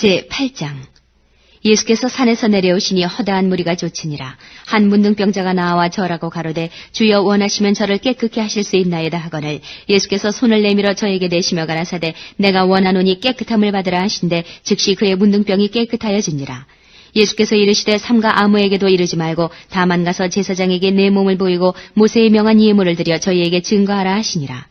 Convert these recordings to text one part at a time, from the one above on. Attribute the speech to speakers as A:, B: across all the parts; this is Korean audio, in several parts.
A: 제 8장 예수께서 산에서 내려오시니 허다한 무리가 쫓으니라. 한 문둥병자가 나와 저라고 가로되 주여 원하시면 저를 깨끗게 하실 수 있나이다 하거늘 예수께서 손을 내밀어 저에게 내시며 가라사대 내가 원하노니 깨끗함을 받으라 하신데 즉시 그의 문둥병이 깨끗하여지니라. 예수께서 이르시되 삼가 아무에게도 이르지 말고 다만 가서 제사장에게 내 몸을 보이고 모세의 명한 예물을 드려 저희에게 증거하라 하시니라.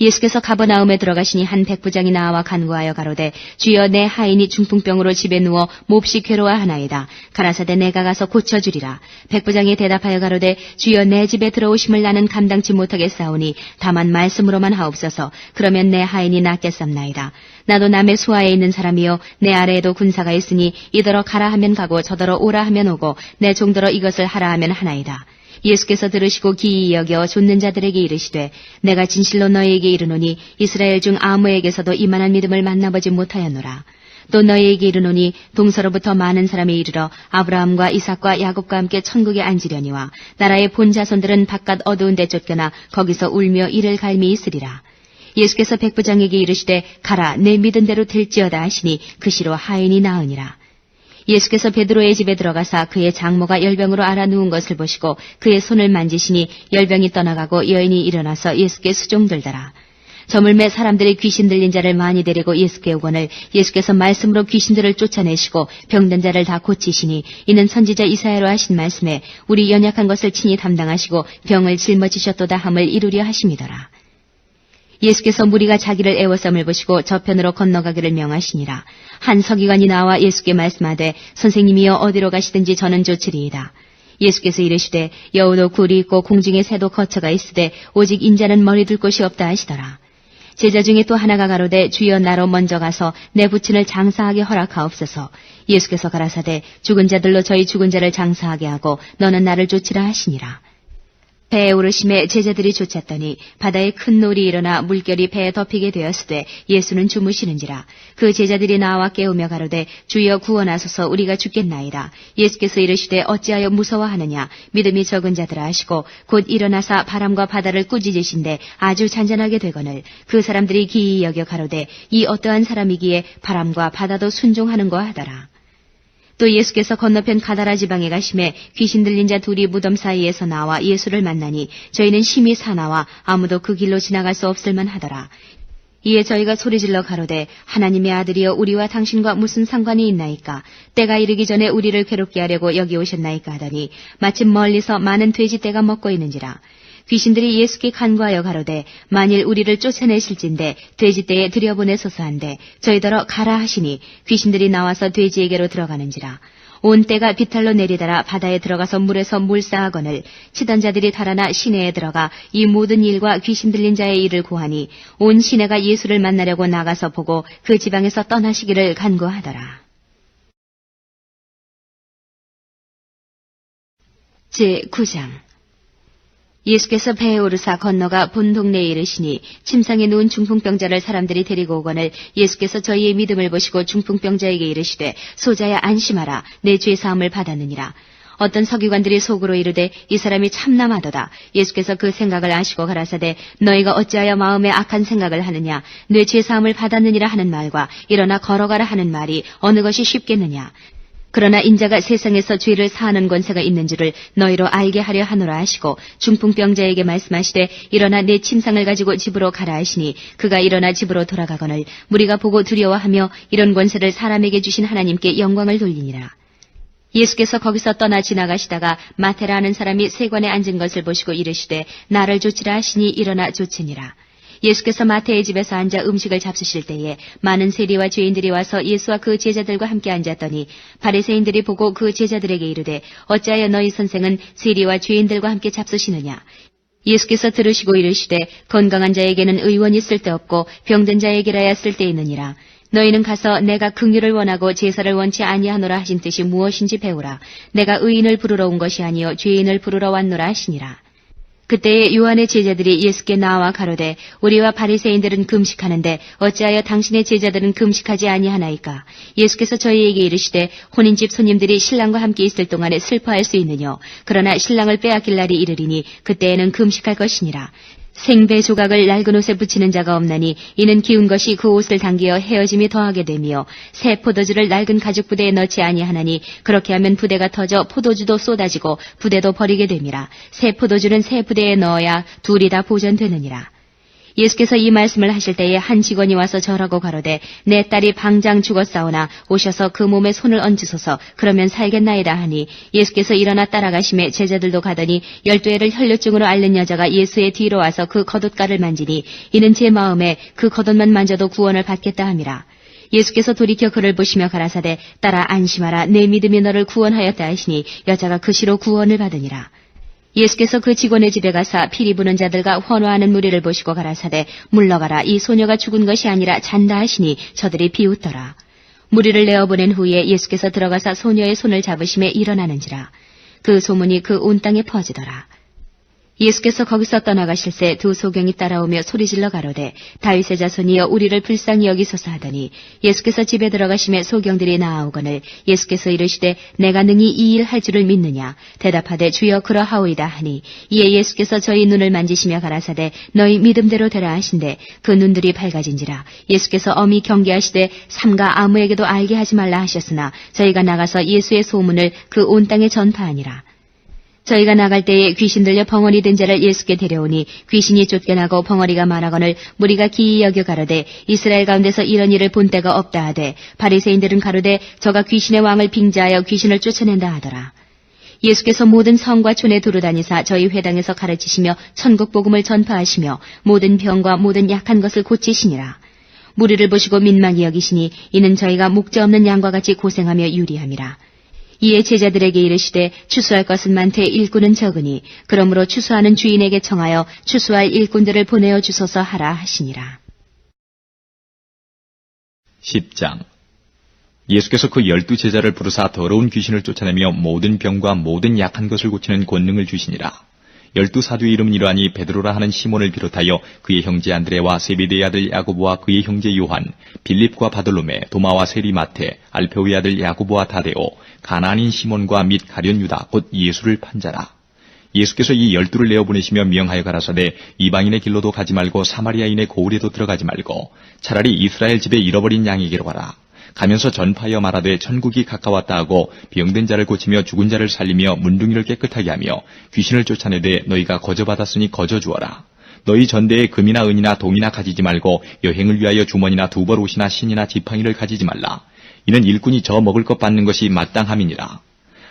A: 예수께서 가버나움에 들어가시니 한 백부장이 나와 간구하여 가로되 주여 내 하인이 중풍병으로 집에 누워 몹시 괴로워하나이다. 가라사대 내가 가서 고쳐주리라. 백부장이 대답하여 가로되 주여 내 집에 들어오심을 나는 감당치 못하겠사오니 다만 말씀으로만 하옵소서. 그러면 내 하인이 낫겠삼나이다. 나도 남의 수하에 있는 사람이요 내 아래에도 군사가 있으니 이더러 가라 하면 가고 저더러 오라 하면 오고 내 종더러 이것을 하라 하면 하나이다. 예수께서 들으시고 기이 여겨 좇는 자들에게 이르시되 내가 진실로 너희에게 이르노니 이스라엘 중 아무에게서도 이만한 믿음을 만나보지 못하였노라. 또 너희에게 이르노니 동서로부터 많은 사람이 이르러 아브라함과 이삭과 야곱과 함께 천국에 앉으려니와 나라의 본 자손들은 바깥 어두운 데 쫓겨나 거기서 울며 이를 갈미 있으리라. 예수께서 백부장에게 이르시되 가라 내 믿은 대로 될지어다 하시니 그 시로 하인이 나으니라. 예수께서 베드로의 집에 들어가사 그의 장모가 열병으로 알아 누운 것을 보시고 그의 손을 만지시니 열병이 떠나가고 여인이 일어나서 예수께 수종들더라. 저물매 사람들이 귀신 들린 자를 많이 데리고 예수께 오거늘 예수께서 말씀으로 귀신들을 쫓아내시고 병든 자를 다 고치시니 이는 선지자 이사야로 하신 말씀에 우리 연약한 것을 친히 담당하시고 병을 짊어지셨도다 함을 이루려 하심이더라. 예수께서 무리가 자기를 애워싸을 보시고 저편으로 건너가기를 명하시니라. 한 서기관이 나와 예수께 말씀하되 선생님이여 어디로 가시든지 저는 좋으리이다. 예수께서 이르시되 여우도 굴이 있고 공중에 새도 거처가 있으되 오직 인자는 머리 둘 곳이 없다 하시더라. 제자 중에 또 하나가 가로되 주여 나로 먼저 가서 내 부친을 장사하게 허락하옵소서. 예수께서 가라사대 죽은 자들로 저희 죽은 자를 장사하게 하고 너는 나를 쫓으라 하시니라. 배에 오르심에 제자들이 쫓았더니 바다에 큰 놀이 일어나 물결이 배에 덮이게 되었으되 예수는 주무시는지라. 그 제자들이 나와 깨우며 가로되 주여 구원하소서. 우리가 죽겠나이다. 예수께서 이르시되 어찌하여 무서워하느냐? 믿음이 적은 자들아 하시고 곧 일어나사 바람과 바다를 꾸짖으신데 아주 잔잔하게 되거늘. 그 사람들이 기이 여겨 가로되 이 어떠한 사람이기에 바람과 바다도 순종하는거 하더라 또 예수께서 건너편 가다라 지방에 가심에 귀신 들린 자 둘이 무덤 사이에서 나와 예수를 만나니 저희는 심히 사나와 아무도 그 길로 지나갈 수 없을만 하더라. 이에 저희가 소리질러 가로되 하나님의 아들이여 우리와 당신과 무슨 상관이 있나이까 때가 이르기 전에 우리를 괴롭게 하려고 여기 오셨나이까 하더니 마침 멀리서 많은 돼지 떼가 먹고 있는지라 귀신들이 예수께 간구하여 가로되 만일 우리를 쫓아내실진데 돼지 떼에 들여보내소서 한데 저희더러 가라 하시니 귀신들이 나와서 돼지에게로 들어가는지라 온 때가 비탈로 내리다라 바다에 들어가서 물에서 물싸하거늘 치던 자들이 달아나 시내에 들어가 이 모든 일과 귀신 들린 자의 일을 고하니 온 시내가 예수를 만나려고 나가서 보고 그 지방에서 떠나시기를 간구하더라. 제 9장 예수께서 배에 오르사 건너가 본 동네에 이르시니 침상에 누운 중풍병자를 사람들이 데리고 오거늘 예수께서 저희의 믿음을 보시고 중풍병자에게 이르시되 소자야 안심하라. 내 죄 사함을 받았느니라. 어떤 서기관들이 속으로 이르되 이 사람이 참남하도다. 예수께서 그 생각을 아시고 가라사대 너희가 어찌하여 마음에 악한 생각을 하느냐? 내 죄 사함을 받았느니라 하는 말과 일어나 걸어가라 하는 말이 어느 것이 쉽겠느냐 그러나 인자가 세상에서 죄를 사하는 권세가 있는 줄을 너희로 알게 하려 하노라 하시고 중풍병자에게 말씀하시되 일어나 내 침상을 가지고 집으로 가라 하시니 그가 일어나 집으로 돌아가거늘 무리가 보고 두려워하며 이런 권세를 사람에게 주신 하나님께 영광을 돌리니라. 예수께서 거기서 떠나 지나가시다가 마테라는 사람이 세관에 앉은 것을 보시고 이르시되 나를 쫓으라 하시니 일어나 쫓으니라. 예수께서 마태의 집에서 앉아 음식을 잡수실 때에 많은 세리와 죄인들이 와서 예수와 그 제자들과 함께 앉았더니 바리새인들이 보고 그 제자들에게 이르되 어찌하여 너희 선생은 세리와 죄인들과 함께 잡수시느냐? 예수께서 들으시고 이르시되 건강한 자에게는 의원이 쓸데없고 병든 자에게라야 쓸데있느니라. 너희는 가서 내가 긍휼을 원하고 제사를 원치 아니하노라 하신 뜻이 무엇인지 배우라. 내가 의인을 부르러 온 것이 아니요 죄인을 부르러 왔노라 하시니라 그때에 요한의 제자들이 예수께 나와 가로되 우리와 바리새인들은 금식하는데 어찌하여 당신의 제자들은 금식하지 아니하나이까? 예수께서 저희에게 이르시되 혼인집 손님들이 신랑과 함께 있을 동안에 슬퍼할 수 있느뇨. 그러나 신랑을 빼앗길 날이 이르리니 그때에는 금식할 것이니라 생배 조각을 낡은 옷에 붙이는 자가 없나니 이는 기운 것이 그 옷을 당기어 헤어짐이 더하게 되며 새 포도주를 낡은 가죽 부대에 넣지 아니하나니 그렇게 하면 부대가 터져 포도주도 쏟아지고 부대도 버리게 됨이라. 새 포도주는 새 부대에 넣어야 둘이 다 보존되느니라 예수께서 이 말씀을 하실 때에 한 직원이 와서 절하고 가로되 내 딸이 방장 죽었사오나 오셔서 그 몸에 손을 얹으소서. 그러면 살겠나이다 하니 예수께서 일어나 따라가심에 제자들도 가더니 열두 해를 혈류증으로 앓는 여자가 예수의 뒤로 와서 그 겉옷가를 만지니 이는 제 마음에 그 겉옷만 만져도 구원을 받겠다 함이라. 예수께서 돌이켜 그를 보시며 가라사대 따라 안심하라. 내 믿음이 너를 구원하였다 하시니 여자가 그 시로 구원을 받으니라 예수께서 그 직원의 집에 가사 피리 부는 자들과 환호하는 무리를 보시고 가라사대 물러가라 이 소녀가 죽은 것이 아니라 잔다 하시니 저들이 비웃더라. 무리를 내어보낸 후에 예수께서 들어가사 소녀의 손을 잡으심에 일어나는지라. 그 소문이 그 온 땅에 퍼지더라. 예수께서 거기서 떠나가실새 두 소경이 따라오며 소리질러 가로되 다윗의 자손이여 우리를 불쌍히 여기소서 하더니 예수께서 집에 들어가심에 소경들이 나아오거늘 예수께서 이르시되 내가 능히 이 일 할 줄을 믿느냐? 대답하되 주여 그러하오이다 하니 이에 예수께서 저희 눈을 만지시며 가라사대 너희 믿음대로 되라 하신대 그 눈들이 밝아진지라. 예수께서 엄히 경계하시되 삼가 아무에게도 알게 하지 말라 하셨으나 저희가 나가서 예수의 소문을 그 온 땅에 전파하니라 저희가 나갈 때에 귀신 들려 벙어리 된 자를 예수께 데려오니 귀신이 쫓겨나고 벙어리가 많아거늘 무리가 기이 여겨 가로되 이스라엘 가운데서 이런 일을 본 때가 없다 하되 바리새인들은 가로되 저가 귀신의 왕을 빙자하여 귀신을 쫓아낸다 하더라. 예수께서 모든 성과 촌에 두루다니사 저희 회당에서 가르치시며 천국 복음을 전파하시며 모든 병과 모든 약한 것을 고치시니라. 무리를 보시고 민망히 여기시니 이는 저희가 목자 없는 양과 같이 고생하며 유리함이라. 이에 제자들에게 이르시되 추수할 것은 많되 일꾼은 적으니 그러므로 추수하는 주인에게 청하여 추수할 일꾼들을 보내어 주소서 하라 하시니라.
B: 10장 예수께서 그 열두 제자를 부르사 더러운 귀신을 쫓아내며 모든 병과 모든 약한 것을 고치는 권능을 주시니라. 열두 사도의 이름은 이러하니 베드로라 하는 시몬을 비롯하여 그의 형제 안드레와 세베대의 아들 야고보와 그의 형제 요한, 빌립과 바돌로메, 도마와 세리마테, 알페오의 아들 야고보와 다데오, 가나안인 시몬과 및 가련 유다 곧 예수를 판자라. 예수께서 이 열두를 내어 보내시며 명하여 가라사대 이방인의 길로도 가지 말고 사마리아인의 고을에도 들어가지 말고 차라리 이스라엘 집에 잃어버린 양에게로 가라. 가면서 전파하여 말하되 천국이 가까웠다 하고 병든 자를 고치며 죽은 자를 살리며 문둥이를 깨끗하게 하며 귀신을 쫓아내되 너희가 거저 받았으니 거저 주어라. 너희 전대에 금이나 은이나 동이나 가지지 말고 여행을 위하여 주머니나 두벌 옷이나 신이나 지팡이를 가지지 말라. 이는 일꾼이 저 먹을 것 받는 것이 마땅함이니라.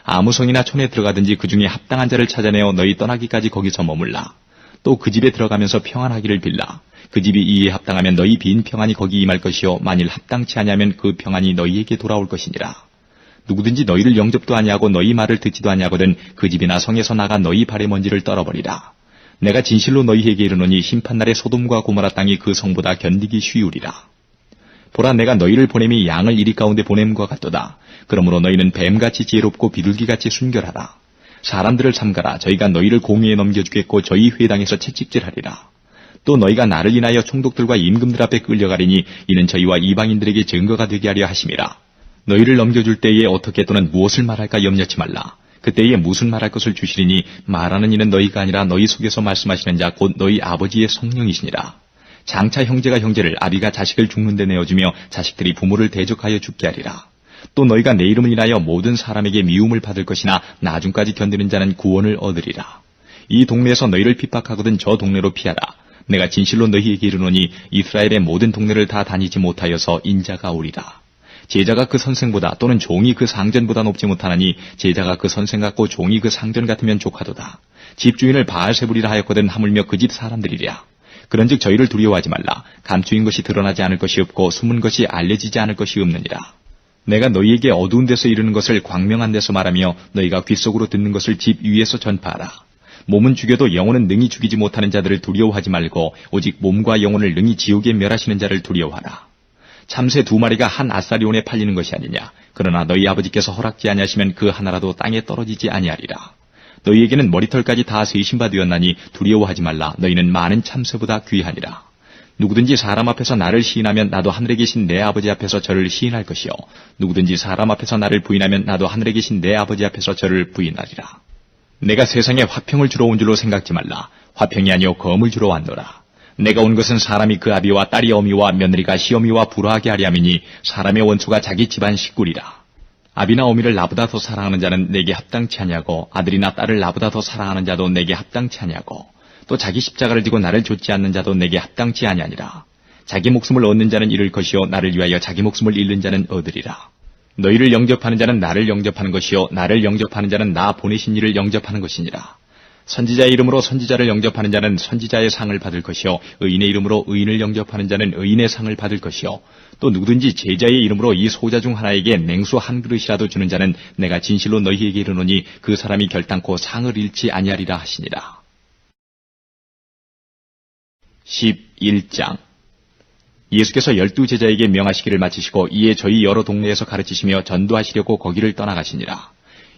B: 아무 성이나 촌에 들어가든지 그 중에 합당한 자를 찾아내어 너희 떠나기까지 거기서 머물라. 또 그 집에 들어가면서 평안하기를 빌라. 그 집이 이에 합당하면 너희 빈 평안이 거기 임할 것이요 만일 합당치 아니하면 그 평안이 너희에게 돌아올 것이니라. 누구든지 너희를 영접도 아니하고 너희 말을 듣지도 아니하거든 그 집이나 성에서 나가 너희 발의 먼지를 떨어버리라. 내가 진실로 너희에게 이르노니 심판날에 소돔과 고모라 땅이 그 성보다 견디기 쉬우리라. 보라 내가 너희를 보냄이 양을 이리 가운데 보냄과 같도다. 그러므로 너희는 뱀같이 지혜롭고 비둘기같이 순결하라. 사람들을 삼가라. 저희가 너희를 공의에 넘겨주겠고 저희 회당에서 채찍질하리라. 또 너희가 나를 인하여 총독들과 임금들 앞에 끌려가리니 이는 저희와 이방인들에게 증거가 되게 하려 하심이라. 너희를 넘겨줄 때에 어떻게 또는 무엇을 말할까 염려치 말라. 그때에 무슨 말할 것을 주시리니 말하는 이는 너희가 아니라 너희 속에서 말씀하시는 자 곧 너희 아버지의 성령이시니라. 장차 형제가 형제를 아비가 자식을 죽는 데 내어주며 자식들이 부모를 대적하여 죽게 하리라. 또 너희가 내 이름을 인하여 모든 사람에게 미움을 받을 것이나 나중까지 견디는 자는 구원을 얻으리라. 이 동네에서 너희를 핍박하거든 저 동네로 피하라. 내가 진실로 너희에게 이르노니 이스라엘의 모든 동네를 다 다니지 못하여서 인자가 오리라. 제자가 그 선생보다 또는 종이 그 상전보다 높지 못하나니 제자가 그 선생 같고 종이 그 상전 같으면 족하도다. 집주인을 바알세불이라 하였거든 하물며 그 집 사람들이랴. 그런즉 저희를 두려워하지 말라. 감추인 것이 드러나지 않을 것이 없고 숨은 것이 알려지지 않을 것이 없느니라. 내가 너희에게 어두운 데서 이르는 것을 광명한 데서 말하며 너희가 귓속으로 듣는 것을 집 위에서 전파하라. 몸은 죽여도 영혼은 능히 죽이지 못하는 자들을 두려워하지 말고 오직 몸과 영혼을 능히 지옥에 멸하시는 자를 두려워하라. 참새 두 마리가 한 아사리온에 팔리는 것이 아니냐. 그러나 너희 아버지께서 허락지 아니하시면 그 하나라도 땅에 떨어지지 아니하리라. 너희에게는 머리털까지 다 세신 바 되었나니 두려워하지 말라. 너희는 많은 참새보다 귀하니라. 누구든지 사람 앞에서 나를 시인하면 나도 하늘에 계신 내 아버지 앞에서 저를 시인할 것이요. 누구든지 사람 앞에서 나를 부인하면 나도 하늘에 계신 내 아버지 앞에서 저를 부인하리라. 내가 세상에 화평을 주러 온 줄로 생각지 말라. 화평이 아니요 검을 주러 왔노라. 내가 온 것은 사람이 그 아비와 딸이 어미와 며느리가 시어미와 불화하게 하리 함이니 사람의 원수가 자기 집안 식구리라. 아비나 어미를 나보다 더 사랑하는 자는 내게 합당치 아니하고 아들이나 딸을 나보다 더 사랑하는 자도 내게 합당치 아니하고 또 자기 십자가를 지고 나를 좇지 않는 자도 내게 합당치 아니하니라. 자기 목숨을 얻는 자는 잃을 것이요 나를 위하여 자기 목숨을 잃는 자는 얻으리라. 너희를 영접하는 자는 나를 영접하는 것이요 나를 영접하는 자는 나 보내신 이를 영접하는 것이니라. 선지자의 이름으로 선지자를 영접하는 자는 선지자의 상을 받을 것이요 의인의 이름으로 의인을 영접하는 자는 의인의 상을 받을 것이요 또 누구든지 제자의 이름으로 이 소자 중 하나에게 냉수 한 그릇이라도 주는 자는 내가 진실로 너희에게 이르노니 그 사람이 결단코 상을 잃지 아니하리라 하시니라. 11장 예수께서 열두 제자에게 명하시기를 마치시고 이에 저희 여러 동네에서 가르치시며 전도하시려고 거기를 떠나가시니라.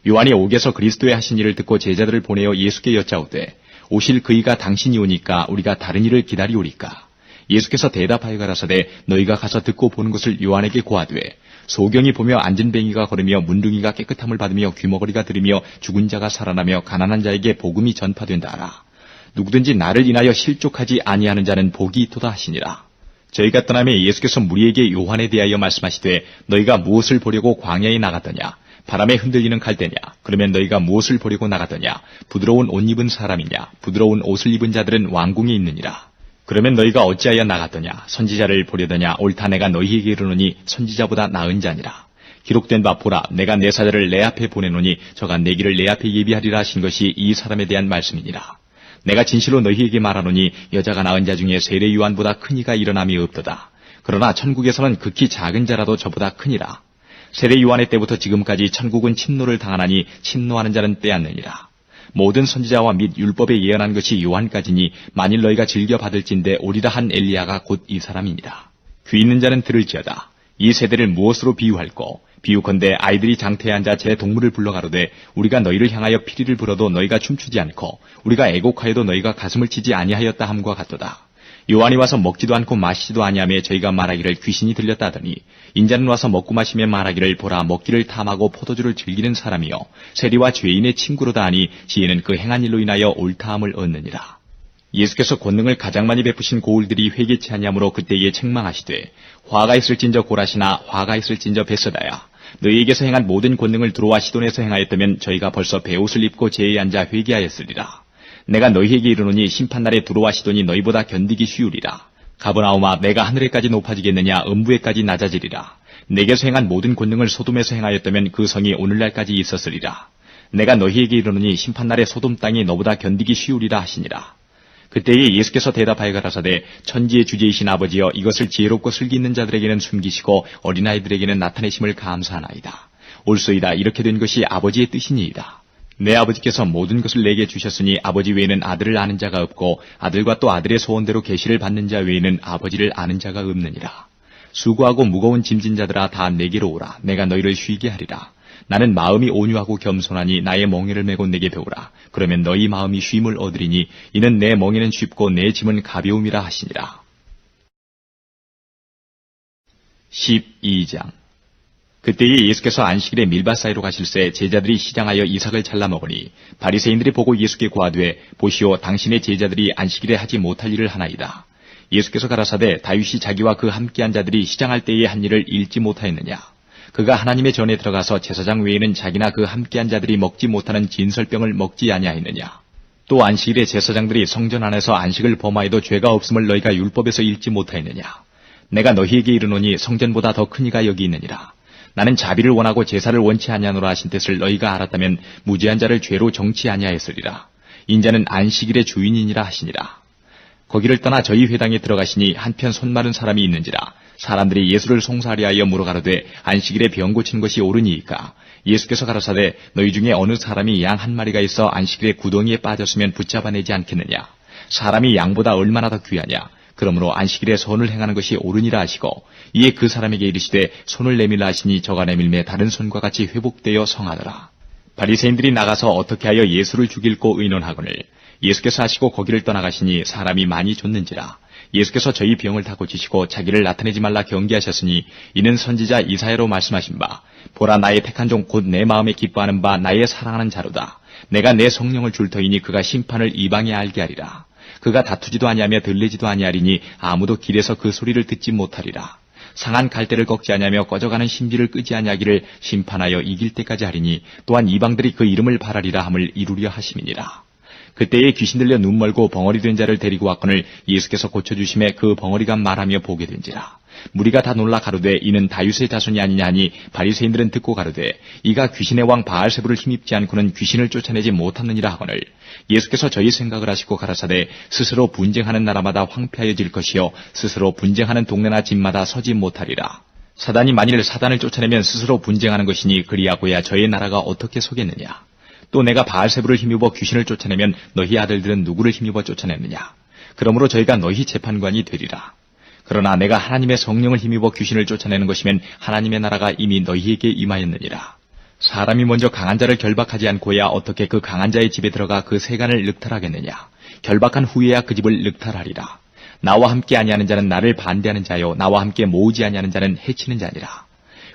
B: 요한이 옥에서 그리스도의 하신 일을 듣고 제자들을 보내어 예수께 여짜오되 오실 그이가 당신이 오니까 우리가 다른 일을 기다리오리까. 예수께서 대답하여 가라사대 너희가 가서 듣고 보는 것을 요한에게 고하되 소경이 보며 앉은 뱅이가 걸으며 문둥이가 깨끗함을 받으며 귀머거리가 들으며 죽은 자가 살아나며 가난한 자에게 복음이 전파된다 하라. 누구든지 나를 인하여 실족하지 아니하는 자는 복이 있도다 하시니라. 저희가 떠나며 예수께서 무리에게 요한에 대하여 말씀하시되 너희가 무엇을 보려고 광야에 나갔더냐? 바람에 흔들리는 갈대냐? 그러면 너희가 무엇을 보려고 나갔더냐? 부드러운 옷 입은 사람이냐? 부드러운 옷을 입은 자들은 왕궁에 있느니라. 그러면 너희가 어찌하여 나갔더냐? 선지자를 보려더냐? 옳다 내가 너희에게 이르노니 선지자보다 나은 자니라. 기록된 바 보라 내가 내 사자를 내 앞에 보내노니 저가 내 길을 내 앞에 예비하리라 하신 것이 이 사람에 대한 말씀이니라 내가 진실로 너희에게 말하노니 여자가 낳은 자 중에 세례 요한보다 큰 이가 일어남이 없도다. 그러나 천국에서는 극히 작은 자라도 저보다 크니라. 세례 요한의 때부터 지금까지 천국은 침노를 당하나니 침노하는 자는 빼앗느니라. 모든 선지자와 및 율법에 예언한 것이 요한까지니 만일 너희가 즐겨 받을진대 오리라 한 엘리야가 곧 이 사람이니라. 귀 있는 자는 들을지어다. 이 세대를 무엇으로 비유할꼬? 비유컨대 아이들이 장태에 앉아 제 동물을 불러 가로되 우리가 너희를 향하여 피리를 불어도 너희가 춤추지 않고 우리가 애곡하여도 너희가 가슴을 치지 아니하였다 함과 같도다. 요한이 와서 먹지도 않고 마시지도 아니하며 저희가 말하기를 귀신이 들렸다 하더니 인자는 와서 먹고 마시며 말하기를 보라 먹기를 탐하고 포도주를 즐기는 사람이요 세리와 죄인의 친구로다 하니 지혜는 그 행한 일로 인하여 옳다함을 얻느니라. 예수께서 권능을 가장 많이 베푸신 고울들이 회개치 아니하므로 그때에 책망하시되 화가 있을진저 고라시나 화가 있을진저 베서다야 너희에게서 행한 모든 권능을 두로와 시돈에서 행하였다면 저희가 벌써 베옷을 입고 제에 앉아 회개하였으리라. 내가 너희에게 이르노니 심판날에 두로와 시돈이 너희보다 견디기 쉬우리라. 가버나오마 내가 하늘에까지 높아지겠느냐 음부에까지 낮아지리라. 내게서 행한 모든 권능을 소돔에서 행하였다면 그 성이 오늘날까지 있었으리라. 내가 너희에게 이르노니 심판날에 소돔 땅이 너보다 견디기 쉬우리라 하시니라. 그때에 예수께서 대답하여 가라사대 천지의 주제이신 아버지여 이것을 지혜롭고 슬기 있는 자들에게는 숨기시고 어린아이들에게는 나타내심을 감사하나이다. 올소이다 이렇게 된 것이 아버지의 뜻이니이다. 내 아버지께서 모든 것을 내게 주셨으니 아버지 외에는 아들을 아는 자가 없고 아들과 또 아들의 소원대로 계시를 받는 자 외에는 아버지를 아는 자가 없느니라. 수고하고 무거운 짐진 자들아 다 내게로 오라. 내가 너희를 쉬게 하리라. 나는 마음이 온유하고 겸손하니 나의 멍에를 메고 내게 배우라. 그러면 너희 마음이 쉼을 얻으리니 이는 내 멍에는 쉽고 내 짐은 가벼움이라 하시니라. 12장 그때에 예수께서 안식일에 밀밭 사이로 가실새 제자들이 시장하여 이삭을 잘라 먹으니 바리새인들이 보고 예수께 고하되 보시오 당신의 제자들이 안식일에 하지 못할 일을 하나이다. 예수께서 가라사대 다윗이 자기와 그 함께한 자들이 시장할 때에 한 일을 잃지 못하였느냐. 그가 하나님의 전에 들어가서 제사장 외에는 자기나 그 함께한 자들이 먹지 못하는 진설병을 먹지 아니하였느냐. 또 안식일에 제사장들이 성전 안에서 안식을 범하여도 죄가 없음을 너희가 율법에서 읽지 못하였느냐. 내가 너희에게 이르노니 성전보다 더 큰 이가 여기 있느니라. 나는 자비를 원하고 제사를 원치 아니하노라 하신 뜻을 너희가 알았다면 무죄한 자를 죄로 정치 아니하였으리라. 인자는 안식일의 주인이니라 하시니라. 거기를 떠나 저희 회당에 들어가시니 한편 손 마른 사람이 있는지라 사람들이 예수를 송사리하여 물어가로되 안식일에 병 고치는 것이 옳으니이까? 예수께서 가라사대 너희 중에 어느 사람이 양 한 마리가 있어 안식일에 구덩이에 빠졌으면 붙잡아내지 않겠느냐? 사람이 양보다 얼마나 더 귀하냐? 그러므로 안식일에 손을 행하는 것이 옳으니라 하시고 이에 그 사람에게 이르시되 손을 내밀라 하시니 저가 내밀매 다른 손과 같이 회복되어 성하더라. 바리새인들이 나가서 어떻게 하여 예수를 죽일고 의논하거늘? 예수께서 하시고 거기를 떠나가시니 사람이 많이 줬는지라 예수께서 저희 병을 다 고치시고 자기를 나타내지 말라 경계하셨으니 이는 선지자 이사야로 말씀하신 바 보라 나의 택한 종 곧 내 마음에 기뻐하는 바 나의 사랑하는 자로다 내가 내 성령을 줄 터이니 그가 심판을 이방에 알게 하리라 그가 다투지도 아니하며 들리지도 아니하리니 아무도 길에서 그 소리를 듣지 못하리라. 상한 갈대를 꺾지 아니하며 꺼져가는 심지를 끄지 아니하기를 심판하여 이길 때까지 하리니 또한 이방들이 그 이름을 바라리라 함을 이루려 하심이니라. 그때에 귀신 들려 눈 멀고 벙어리 된 자를 데리고 왔거늘 예수께서 고쳐주심에 그 벙어리가 말하며 보게 된지라. 무리가 다 놀라 가로되 이는 다윗의 자손이 아니냐 하니 바리새인들은 듣고 가로되 이가 귀신의 왕 바알세부를 힘입지 않고는 귀신을 쫓아내지 못하느니라 하거늘 예수께서 저희 생각을 하시고 가라사대 스스로 분쟁하는 나라마다 황폐하여질 것이요 스스로 분쟁하는 동네나 집마다 서지 못하리라. 사단이 만일 사단을 쫓아내면 스스로 분쟁하는 것이니 그리하고야 저희 나라가 어떻게 서겠느냐. 또 내가 바알세부를 힘입어 귀신을 쫓아내면 너희 아들들은 누구를 힘입어 쫓아내느냐. 그러므로 저희가 너희 재판관이 되리라. 그러나 내가 하나님의 성령을 힘입어 귀신을 쫓아내는 것이면 하나님의 나라가 이미 너희에게 임하였느니라. 사람이 먼저 강한 자를 결박하지 않고야 어떻게 그 강한 자의 집에 들어가 그 세간을 늑탈하겠느냐. 결박한 후에야 그 집을 늑탈하리라. 나와 함께 아니하는 자는 나를 반대하는 자요 나와 함께 모으지 아니하는 자는 해치는 자니라.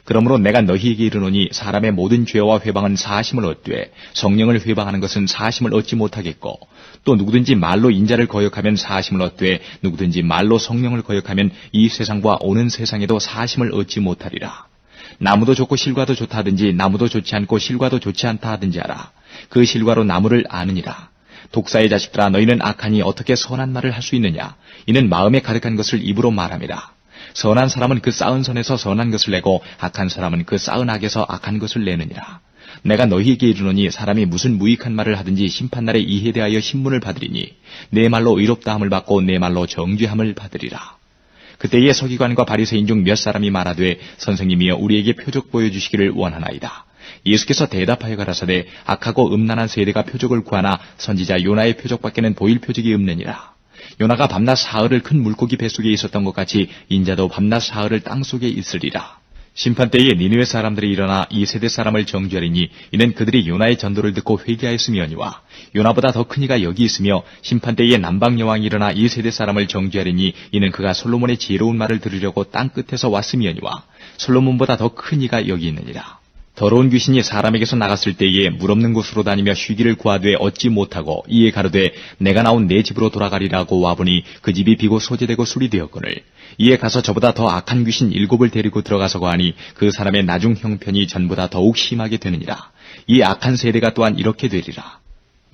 B: 그러므로 내가 너희에게 이르노니 사람의 모든 죄와 회방은 사하심을 얻되 성령을 회방하는 것은 사하심을 얻지 못하겠고 또 누구든지 말로 인자를 거역하면 사하심을 얻되 누구든지 말로 성령을 거역하면 이 세상과 오는 세상에도 사하심을 얻지 못하리라. 나무도 좋고 실과도 좋다 하든지 나무도 좋지 않고 실과도 좋지 않다 하든지 알아. 그 실과로 나무를 아느니라. 독사의 자식들아 너희는 악하니 어떻게 선한 말을 할 수 있느냐. 이는 마음에 가득한 것을 입으로 말함이라. 선한 사람은 그 쌓은 선에서 선한 것을 내고 악한 사람은 그 쌓은 악에서 악한 것을 내느니라. 내가 너희에게 이르노니 사람이 무슨 무익한 말을 하든지 심판날에 이에 대하여 신문을 받으리니 내 말로 의롭다함을 받고 내 말로 정죄함을 받으리라. 그때에 서기관과 바리새인 중 몇 사람이 말하되 선생님이여 우리에게 표적 보여주시기를 원하나이다. 예수께서 대답하여 가라사대 악하고 음란한 세대가 표적을 구하나 선지자 요나의 표적밖에는 보일 표적이 없느니라. 요나가 밤낮 사흘을 큰 물고기 뱃속에 있었던 것 같이 인자도 밤낮 사흘을 땅 속에 있으리라. 심판 때에 니느웨 사람들이 일어나 이 세대 사람을 정죄하리니 이는 그들이 요나의 전도를 듣고 회개하였음이오니와 요나보다 더 큰 이가 여기 있으며 심판 때에 남방 여왕이 일어나 이 세대 사람을 정죄하리니 이는 그가 솔로몬의 지혜로운 말을 들으려고 땅 끝에서 왔음이오니와 솔로몬보다 더 큰 이가 여기 있느니라. 더러운 귀신이 사람에게서 나갔을 때에 물 없는 곳으로 다니며 쉬기를 구하되 얻지 못하고 이에 가로되 내가 나온 내 집으로 돌아가리라고 와보니 그 집이 비고 소재되고 술이 되었거늘. 이에 가서 저보다 더 악한 귀신 일곱을 데리고 들어가서 거하니 그 사람의 나중 형편이 전보다 더욱 심하게 되느니라. 이 악한 세대가 또한 이렇게 되리라.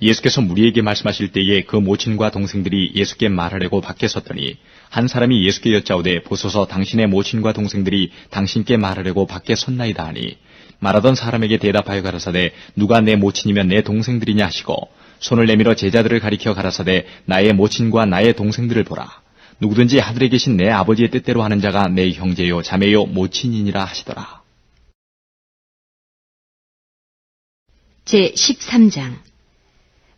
B: 예수께서 무리에게 말씀하실 때에 그 모친과 동생들이 예수께 말하려고 밖에 섰더니 한 사람이 예수께 여짜오되 보소서 당신의 모친과 동생들이 당신께 말하려고 밖에 섰나이다 하니 말하던 사람에게 대답하여 가라사대 누가 내 모친이면 내 동생들이냐 하시고 손을 내밀어 제자들을 가리켜 가라사대 나의 모친과 나의 동생들을 보라. 누구든지 하늘에 계신 내 아버지의 뜻대로 하는 자가 내 형제요 자매요 모친이니라 하시더라.
A: 제 13장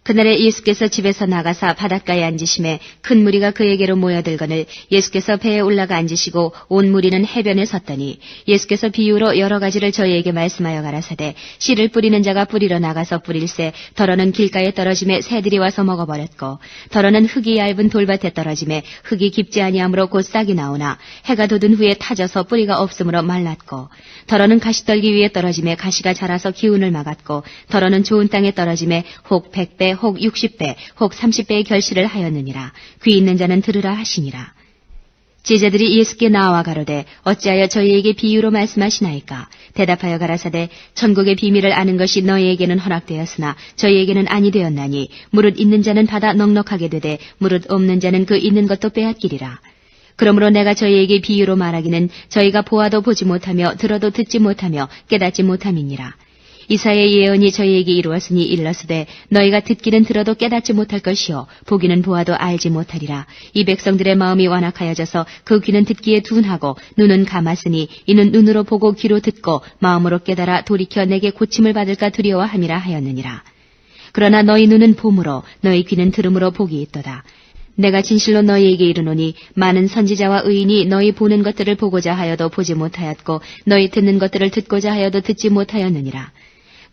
A: 그날에 예수께서 집에서 나가사 바닷가에 앉으심에 큰 무리가 그에게로 모여들거늘 예수께서 배에 올라가 앉으시고 온 무리는 해변에 섰더니 예수께서 비유로 여러 가지를 저희에게 말씀하여 가라사대 씨를 뿌리는 자가 뿌리러 나가서 뿌릴새 덜어는 길가에 떨어짐에 새들이 와서 먹어버렸고 덜어는 흙이 얇은 돌밭에 떨어짐에 흙이 깊지 아니하므로 곧 싹이 나오나 해가 돋은 후에 타져서 뿌리가 없으므로 말랐고 덜어는 가시떨기 위에 떨어짐에 가시가 자라서 기운을 막았고 덜어는 좋은 땅에 떨어짐에 혹 백배 혹 육십 배혹 삼십 배의 결실을 하였느니라. 귀 있는 자는 들으라 하시니라. 제자들이 예수께 나와 가로되 어찌하여 저희에게 비유로 말씀하시나이까? 대답하여 가라사대 천국의 비밀을 아는 것이 너희에게는 허락되었으나 저희에게는 아니 되었나니 무릇 있는 자는 받아 넉넉하게 되되 무릇 없는 자는 그 있는 것도 빼앗기리라. 그러므로 내가 저희에게 비유로 말하기는 저희가 보아도 보지 못하며 들어도 듣지 못하며 깨닫지 못함이니라. 이사의 예언이 저희에게 이루었으니 일러스되 너희가 듣기는 들어도 깨닫지 못할 것이요 보기는 보아도 알지 못하리라. 이 백성들의 마음이 완악하여져서 그 귀는 듣기에 둔하고 눈은 감았으니 이는 눈으로 보고 귀로 듣고 마음으로 깨달아 돌이켜 내게 고침을 받을까 두려워함이라 하였느니라. 그러나 너희 눈은 봄으로 너희 귀는 들음으로 복이 있도다. 내가 진실로 너희에게 이르노니 많은 선지자와 의인이 너희 보는 것들을 보고자 하여도 보지 못하였고 너희 듣는 것들을 듣고자 하여도 듣지 못하였느니라.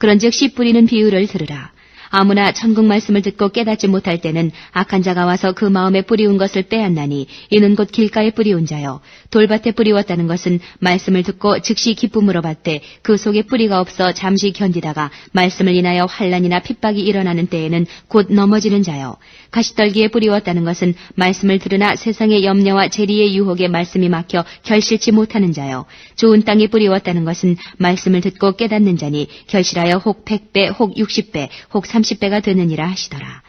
A: 그런즉 씨 뿌리는 비유를 들으라. 아무나 천국 말씀을 듣고 깨닫지 못할 때는 악한 자가 와서 그 마음에 뿌리운 것을 빼앗나니 이는 곧 길가에 뿌리운 자요 돌밭에 뿌리웠다는 것은 말씀을 듣고 즉시 기쁨으로 받되 그 속에 뿌리가 없어 잠시 견디다가 말씀을 인하여 환란이나 핍박이 일어나는 때에는 곧 넘어지는 자요 가시떨기에 뿌리웠다는 것은 말씀을 들으나 세상의 염려와 재리의 유혹에 말씀이 막혀 결실치 못하는 자요. 좋은 땅에 뿌리웠다는 것은 말씀을 듣고 깨닫는 자니 결실하여 혹 100배, 혹 60배, 혹 30배가 되느니라 하시더라.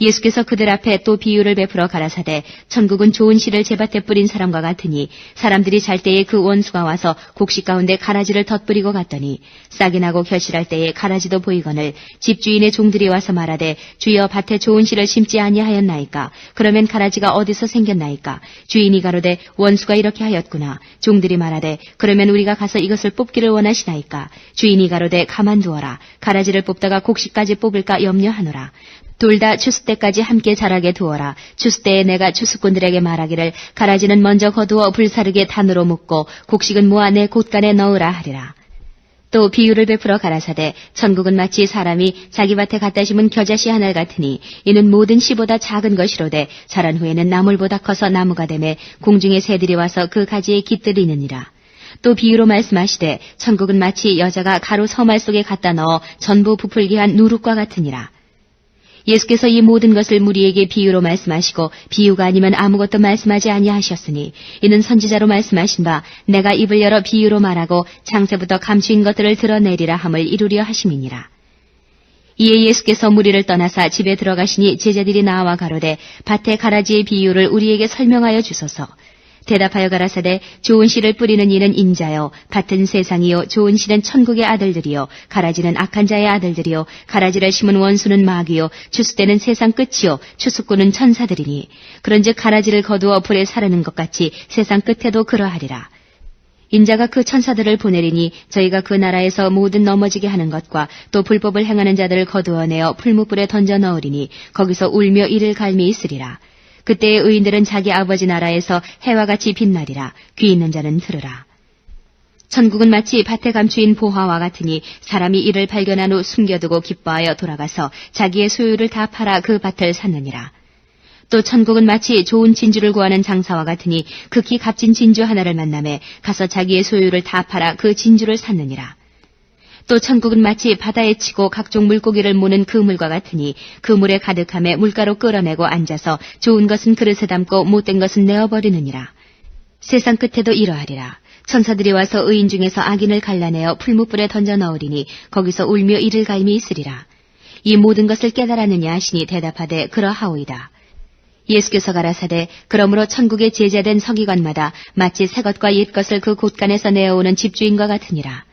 A: 예수께서 그들 앞에 또 비유를 베풀어 가라사대 천국은 좋은 씨를 제밭에 뿌린 사람과 같으니 사람들이 잘 때에 그 원수가 와서 곡식 가운데 가라지를 덧뿌리고 갔더니 싹이 나고 결실할 때에 가라지도 보이거늘 집주인의 종들이 와서 말하되 주여 밭에 좋은 씨를 심지 아니하였나이까? 그러면 가라지가 어디서 생겼나이까? 주인이 가로되 원수가 이렇게 하였구나. 종들이 말하되 그러면 우리가 가서 이것을 뽑기를 원하시나이까? 주인이 가로되 가만두어라. 가라지를 뽑다가 곡식까지 뽑을까 염려하노라 둘 다 추수 때까지 함께 자라게 두어라. 추수 때에 내가 추수꾼들에게 말하기를 가라지는 먼저 거두어 불사르게 단으로 묶고 곡식은 모아 내 곳간에 넣으라 하리라. 또 비유를 베풀어 가라사대 천국은 마치 사람이 자기 밭에 갖다 심은 겨자씨 하늘 같으니 이는 모든 씨보다 작은 것이로되 자란 후에는 나물보다 커서 나무가 되매 공중의 새들이 와서 그 가지에 깃들이느니라. 또 비유로 말씀하시되 천국은 마치 여자가 가루 서말 속에 갖다 넣어 전부 부풀게 한 누룩과 같으니라. 예수께서 이 모든 것을 무리에게 비유로 말씀하시고 비유가 아니면 아무것도 말씀하지 아니하셨으니 이는 선지자로 말씀하신 바 내가 입을 열어 비유로 말하고 장세부터 감추인 것들을 드러내리라 함을 이루려 하심이니라. 이에 예수께서 무리를 떠나사 집에 들어가시니 제자들이 나와 가로되 밭의 가라지의 비유를 우리에게 설명하여 주소서. 대답하여 가라사대 좋은 씨를 뿌리는 이는 인자요. 밭은 세상이요. 좋은 씨는 천국의 아들들이요. 가라지는 악한 자의 아들들이요. 가라지를 심은 원수는 마귀요. 추수 때는 세상 끝이요. 추수꾼은 천사들이니. 그런즉 가라지를 거두어 불에 사르는 것 같이 세상 끝에도 그러하리라. 인자가 그 천사들을 보내리니 저희가 그 나라에서 모든 넘어지게 하는 것과 또 불법을 행하는 자들을 거두어내어 풀무불에 던져 넣으리니 거기서 울며 이를 갈미 있으리라. 그때의 의인들은 자기 아버지 나라에서 해와 같이 빛나리라. 귀 있는 자는 들으라. 천국은 마치 밭에 감추인 보화와 같으니 사람이 이를 발견한 후 숨겨두고 기뻐하여 돌아가서 자기의 소유를 다 팔아 그 밭을 샀느니라. 또 천국은 마치 좋은 진주를 구하는 장사와 같으니 극히 값진 진주 하나를 만남에 가서 자기의 소유를 다 팔아 그 진주를 샀느니라. 또 천국은 마치 바다에 치고 각종 물고기를 모는 그 물과 같으니 그 물에 가득함에 물가로 끌어내고 앉아서 좋은 것은 그릇에 담고 못된 것은 내어버리느니라. 세상 끝에도 이러하리라. 천사들이 와서 의인 중에서 악인을 갈라내어 풀무불에 던져 넣으리니 거기서 울며 이를 갈미 있으리라. 이 모든 것을 깨달았느냐 하시니 대답하되 그러하오이다. 예수께서 가라사대 그러므로 천국의 제자된 서기관마다 마치 새 것과 옛 것을 그 곳간에서 내어오는 집주인과 같으니라.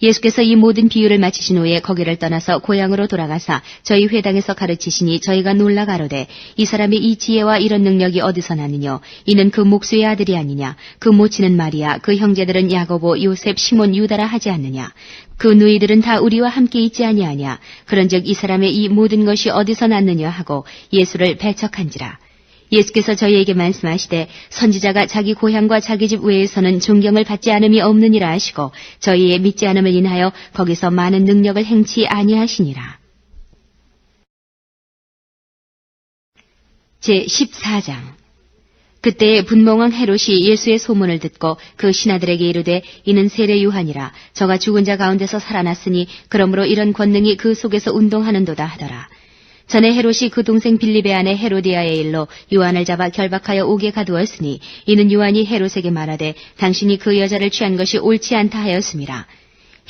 A: 예수께서 이 모든 비유를 마치신 후에 거기를 떠나서 고향으로 돌아가사 저희 회당에서 가르치시니 저희가 놀라 가로되 이 사람이 이 지혜와 이런 능력이 어디서 나느냐 이는 그 목수의 아들이 아니냐? 그 모치는 마리아 그 형제들은 야고보 요셉 시몬 유다라 하지 않느냐? 그 누이들은 다 우리와 함께 있지 아니하냐? 그런즉 이 사람의 이 모든 것이 어디서 났느냐? 하고 예수를 배척한지라 예수께서 저희에게 말씀하시되 선지자가 자기 고향과 자기 집 외에서는 존경을 받지 않음이 없느니라 하시고 저희의 믿지 않음을 인하여 거기서 많은 능력을 행치 아니하시니라. 제 14장 그때 분몽왕 헤롯이 예수의 소문을 듣고 그 신하들에게 이르되 이는 세례 요한이라 저가 죽은 자 가운데서 살아났으니 그러므로 이런 권능이 그 속에서 운동하는도다 하더라. 전에 헤롯이 그 동생 빌립의 아내 헤로디아의 일로 요한을 잡아 결박하여 옥에 가두었으니 이는 요한이 헤롯에게 말하되 당신이 그 여자를 취한 것이 옳지 않다 하였습니다.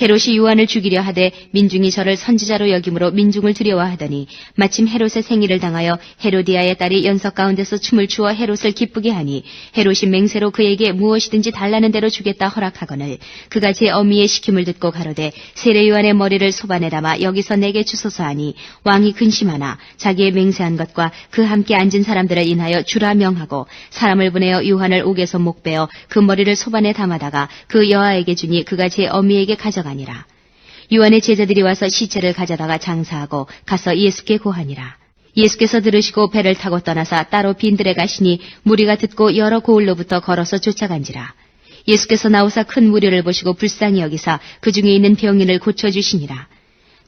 A: 헤롯이 요한을 죽이려 하되 민중이 저를 선지자로 여김으로 민중을 두려워하더니 마침 헤롯의 생일을 당하여 헤로디아의 딸이 연석 가운데서 춤을 추어 헤롯을 기쁘게 하니 헤롯이 맹세로 그에게 무엇이든지 달라는 대로 주겠다 허락하거늘 그가 제 어미의 시킴을 듣고 가로되 세례 요한의 머리를 소반에 담아 여기서 내게 주소서 하니 왕이 근심하나 자기의 맹세한 것과 그 함께 앉은 사람들을 인하여 주라 명하고 사람을 보내어 요한을 옥에서 목베어 그 머리를 소반에 담아다가 그 여아에게 주니 그가 제 어미에게 가져가 아니라 요한의 제자들이 와서 시체를 가져다가 장사하고 가서 예수께 고하니라. 예수께서 들으시고 배를 타고 떠나사 따로 빈들에 가시니 무리가 듣고 여러 고을로부터 걸어서 쫓아간지라. 예수께서 나오사 큰 무리를 보시고 불쌍히 여기사 그 중에 있는 병인을 고쳐주시니라.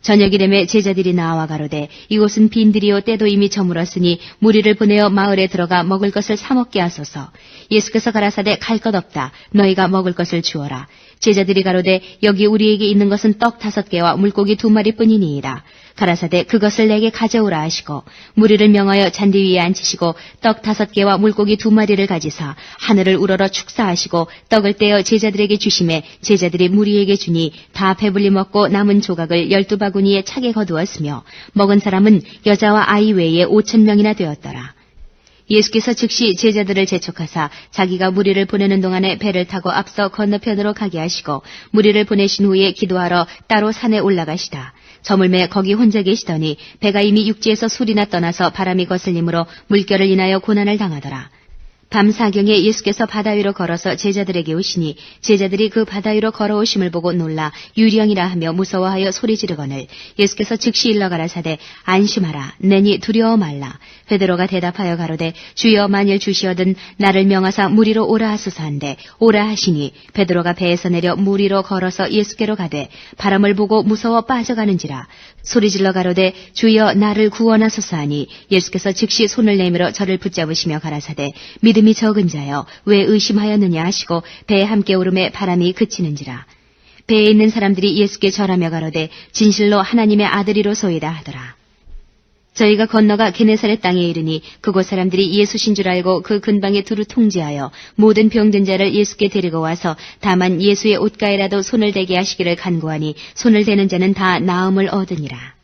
A: 저녁이 되매 제자들이 나와 가로되 이곳은 빈들이요 때도 이미 저물었으니 무리를 보내어 마을에 들어가 먹을 것을 사 먹게 하소서. 예수께서 가라사대 갈 것 없다. 너희가 먹을 것을 주어라. 제자들이 가로되 여기 우리에게 있는 것은 떡 다섯 개와 물고기 두 마리뿐이니이다. 가라사대 그것을 내게 가져오라 하시고 무리를 명하여 잔디 위에 앉히시고 떡 다섯 개와 물고기 두 마리를 가지사 하늘을 우러러 축사하시고 떡을 떼어 제자들에게 주심에 제자들이 무리에게 주니 다 배불리 먹고 남은 조각을 열두 바구니에 차게 거두었으며 먹은 사람은 여자와 아이 외에 오천 명이나 되었더라. 예수께서 즉시 제자들을 재촉하사 자기가 무리를 보내는 동안에 배를 타고 앞서 건너편으로 가게 하시고 무리를 보내신 후에 기도하러 따로 산에 올라가시다. 저물매 거기 혼자 계시더니 배가 이미 육지에서 술이나 떠나서 바람이 거슬림으로 물결을 인하여 고난을 당하더라. 밤 사경에 예수께서 바다 위로 걸어서 제자들에게 오시니 제자들이 그 바다 위로 걸어오심을 보고 놀라 유령이라 하며 무서워하여 소리 지르거늘 예수께서 즉시 일러 가라 사대 안심하라 내니 두려워 말라. 베드로가 대답하여 가로되 주여 만일 주시어든 나를 명하사 무리로 오라 하소서 한데 오라 하시니 베드로가 배에서 내려 물 위로 걸어서 예수께로 가되 바람을 보고 무서워 빠져가는지라. 소리 질러 가로되 주여 나를 구원하소서 하니 예수께서 즉시 손을 내밀어 저를 붙잡으시며 가라사대 믿음이 적은 자여 왜 의심하였느냐 하시고 배에 함께 오름에 바람이 그치는지라 배에 있는 사람들이 예수께 절하며 가로되 진실로 하나님의 아들이로소이다 하더라 저희가 건너가 게네사렛 땅에 이르니 그곳 사람들이 예수신 줄 알고 그 근방에 두루 통제하여 모든 병든 자를 예수께 데리고 와서 다만 예수의 옷가에라도 손을 대게 하시기를 간구하니 손을 대는 자는 다 나음을 얻으니라.